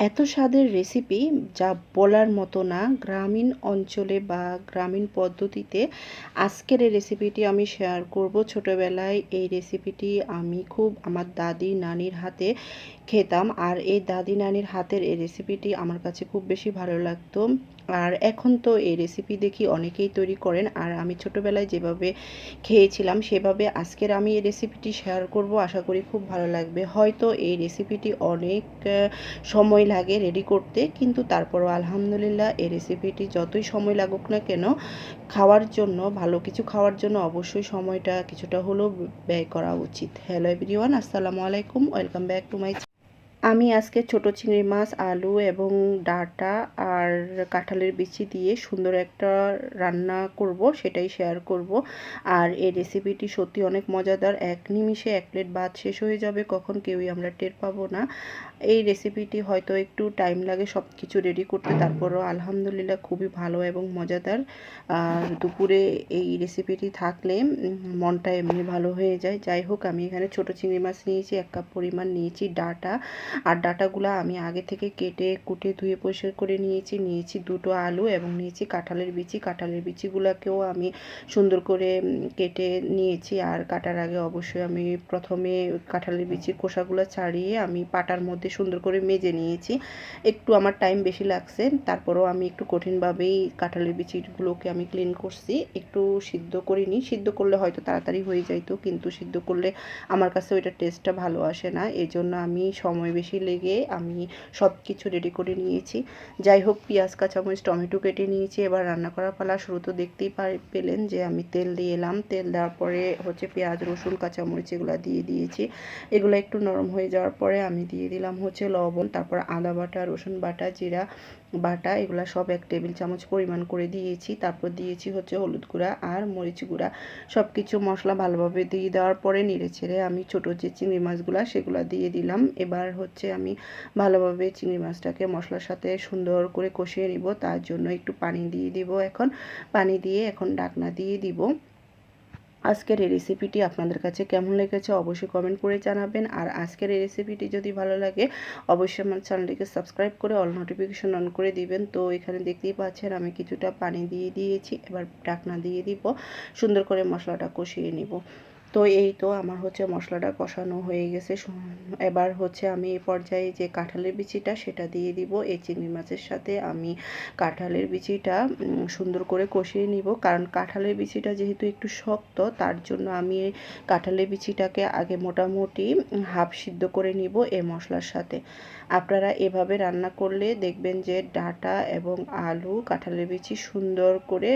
এত স্বাদের রেসিপি যা বলার মতো না, গ্রামীণ অঞ্চলে বা গ্রামীণ পদ্ধতিতে আজকের এই রেসিপিটি আমি শেয়ার করব। ছোটোবেলায় এই রেসিপিটি আমি খুব আমার দাদি, নানির হাতে খেতাম। আর এই দাদি, নানির হাতের এই রেসিপিটি আমার কাছে খুব বেশি ভালো লাগতো। আর এখন তো এই রেসিপি দেখি অনেকেই তৈরি করেন। আর আমি ছোটোবেলায় যেভাবে খেয়েছিলাম, সেভাবে আজকের আমি এই রেসিপিটি শেয়ার করব। আশা করি খুব ভালো লাগবে। হয়তো এই রেসিপিটি অনেক সময় লাগে রেডি করতে, কিন্তু তারপরও আলহামদুলিল্লাহ এই রেসিপিটি যতই সময় লাগুক না কেন, খাওয়ার জন্য, ভালো কিছু খাওয়ার জন্য অবশ্যই সময়টা কিছুটা হলেও ব্যয় করা উচিত। হ্যালো এভরিওয়ান আসসালামু আলাইকুম ওয়েলকাম ব্যাক টু মাই আমি আজকে ছোট চিংড়ি মাছ, আলু এবং ডাটা আর কাঁঠালের বিচি দিয়ে সুন্দর একটা রান্না করব, সেটাই শেয়ার করব। আর এই রেসিপিটি সত্যি অনেক মজাদার। এক নিমিষে এক প্লেট ভাত শেষ হয়ে যাবে, কখন কেউই আমরা টের পাবো না। এই রেসিপিটি হয়তো একটু টাইম লাগে সব কিছু রেডি করতে, তারপরও আলহামদুলিল্লাহ খুবই ভালো এবং মজাদার। আর দুপুরে এই রেসিপিটি থাকলে মনটা এমনি ভালো হয়ে যায়। যাই হোক, আমি এখানে ছোট চিংড়ি মাছ নিয়েছি, এক কাপ পরিমাণ নিয়েছি ডাটা। আর ডাটাগুলো আমি আগে থেকে কেটে, কুটে, ধুয়ে পরিষ্কার করে নিয়েছি। নিয়েছি দুটো আলু এবং নিয়েছি কাঁঠালের বিচি। কাঁঠালের বিচিগুলোকেও আমি সুন্দর করে কেটে নিয়েছি। আর কাটার আগে অবশ্যই আমি প্রথমে কাঁঠালের বিচির খোসাগুলো ছাড়িয়ে আমি পাটার মধ্যে সুন্দর করে মেজে নিয়েছি। একটু আমার টাইম বেশি লাগছে, তারপরেও আমি একটু কঠিনভাবেই কাঁঠালের বিচিগুলোকে আমি ক্লিন করছি। একটু সিদ্ধ করিনি, সিদ্ধ করলে হয়তো তাড়াতাড়ি হয়ে যাইতো, কিন্তু সিদ্ধ করলে আমার কাছে ওইটা টেস্টটা ভালো আসে না। এই জন্য আমি সময় লেগে আমি সব কিছু রেডি করে নিয়েছি। যাই হোক পেঁয়াজ, কাঁচামরিচ, টমেটো কেটে নিয়েছি। এবার রান্না করার পালা শুরু তো দেখতেই পেলেন যে আমি তেল দিয়ে এলাম। তেল দেওয়ার পরে হচ্ছে পেঁয়াজ, রসুন, কাঁচামরিচ এগুলো দিয়ে দিয়েছি। এগুলো একটু নরম হয়ে যাওয়ার পরে আমি দিয়ে দিলাম হচ্ছে লবণ, তারপর আদা বাটা, রসুন বাটা, জিরা বাটা, এগুলো সব এক টেবিল চামচ পরিমাণ করে দিয়েছি। তারপর দিয়েছি হচ্ছে হলুদ গুঁড়া আর মরিচ গুঁড়া। সব কিছু মশলা ভালোভাবে দিয়ে দেওয়ার পরে নেড়ে ছেড়ে আমি ছোটো যে চিংড়ি মাছগুলো সেগুলো দিয়ে দিলাম। এবার হচ্ছে আমি ভালোভাবে চিংড়ি মাছটাকে মশলার সাথে সুন্দর করে কষিয়ে নিব। তার জন্য একটু পানি দিয়ে দিব এখন। পানি দিয়ে এখন ডাকনা দিয়ে দিব। আজকের এই রেসিপিটি আপনাদের কাছে কেমন লেগেছে অবশ্যই কমেন্ট করে জানাবেন। আর আজকের এই রেসিপিটি যদি ভালো লাগে, অবশ্যই আমার চ্যানেলটিকে সাবস্ক্রাইব করে অল নোটিফিকেশন অন করে দিবেন। তো এখানে দেখতেই পাচ্ছেন আমি কিছুটা পানি দিয়ে দিয়েছি। এবার ডাকনা দিয়ে দিব। সুন্দর করে মশলাটা কষিয়ে নিব। তো এই তো আমার হচ্ছে মশলাটা কষানো হয়ে গেছে। এবার হচ্ছে আমি এই পর্যায়ে যে কাঁঠালের বিচিটা সেটা দিয়ে দিব। এই চিংড়ি মাছের সাথে আমি কাঁঠালের বিচিটা সুন্দর করে কষিয়ে নিব। কারণ কাঁঠালের বিচিটা যেহেতু একটু শক্ত, তার জন্য আমি কাঁঠালের বিচিটাকে আগে মোটামুটি হাফ সিদ্ধ করে নিব এই মশলার সাথে। আপনারা এভাবে রান্না করলে দেখবেন যে ডাটা এবং আলু কাঁঠালের বিচি সুন্দর করে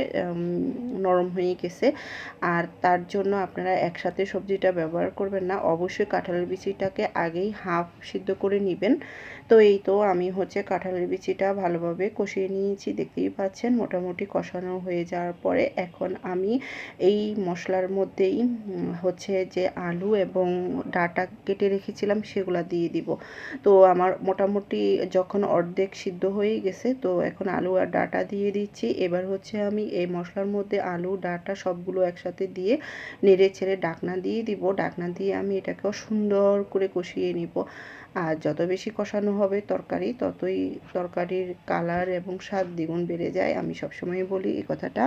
নরম হয়ে গেছে। আর তার জন্য আপনারা একসাথে সাথে সবজিটা ব্যবহার করবেন না। অবশ্যই কাঁঠালের বিচিটাকে আগেই হাফ সিদ্ধ করে নেবেন। তো এই তো আমি হচ্ছে কাঁঠালের বিচিটা ভালোভাবে কষিয়ে নিয়েছি। দেখতেই পাচ্ছেন মোটামুটি কষানো হয়ে যাওয়ার পরে এখন আমি এই মশলার মধ্যেই হচ্ছে যে আলু এবং ডাটা কেটে রেখেছিলাম সেগুলো দিয়ে দিব। তো আমার মোটামুটি যখন অর্ধেক সিদ্ধ হয়ে গেছে তো এখন আলু আর ডাটা দিয়ে দিচ্ছি। এবার হচ্ছে আমি এই মশলার মধ্যে আলু, ডাটা সবগুলো একসাথে দিয়ে নেড়ে ছেড়ে ডাকনা দিয়ে দিব, ঢাকনা দিয়ে আমি এটাকেও সুন্দর করে কষিয়ে নিব। আর যত বেশি কষানো হবে তরকারি, ততই তরকারির কালার এবং স্বাদ দ্বিগুণ বেড়ে যায়, আমি সবসময় বলি এই কথাটা।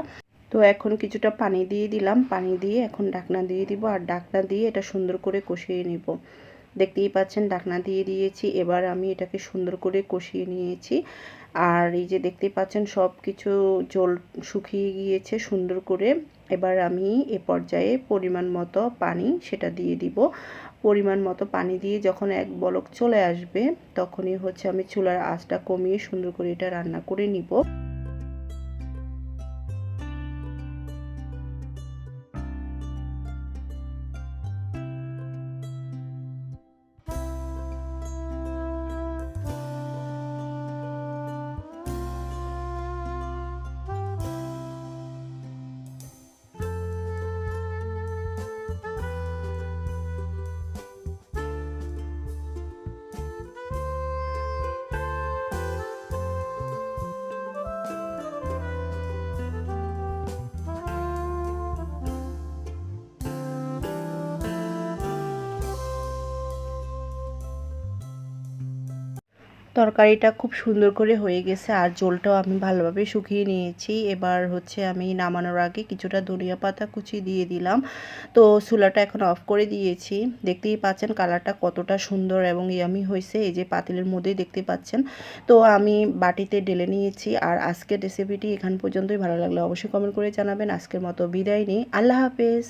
তো এখন কিছুটা পানি দিয়ে দিলাম, পানি দিয়ে এখন ঢাকনা দিয়ে দিব, আর ঢাকনা দিয়ে এটা সুন্দর করে কষিয়ে নিব। দেখতেই পাচ্ছেন ডাকনা দিয়ে দিয়েছি। এবার আমি এটাকে সুন্দর করে কষিয়ে নিয়েছি। আর এই যে দেখতেই পাচ্ছেন সব কিছু জল শুকিয়ে গিয়েছে সুন্দর করে। এবার আমি এ পর্যায়ে পরিমাণ মতো পানি সেটা দিয়ে দিব। পরিমাণ মতো পানি দিয়ে যখন এক বলক চলে আসবে, তখনই হচ্ছে আমি চুলার আঁচটা কমিয়ে সুন্দর করে এটা রান্না করে নিব। তরকারিটা খুব সুন্দর করে হয়ে গেছে আর ঝোলটাও আমি ভালোভাবে শুকিয়ে নিয়েছি। এবার হচ্ছে আমি নামানোর আগে কিছুটা ধনিয়া পাতা কুচি দিয়ে দিলাম। তো চুলাটা এখন অফ করে দিয়েছি। দেখতেই পাচ্ছেন কালারটা কতটা সুন্দর এবং ইয়ামি হয়েছে। এই যে পাতিলের মধ্যেই দেখতে পাচ্ছেন। তো আমি বাটিতে ঢেলে নিয়েছি আর আজকের রেসিপিটি এখান পর্যন্তই। ভালো লাগলে অবশ্যই কমেন্ট করে জানাবেন। আজকের মতো বিদায় নিই। আল্লাহ হাফেজ।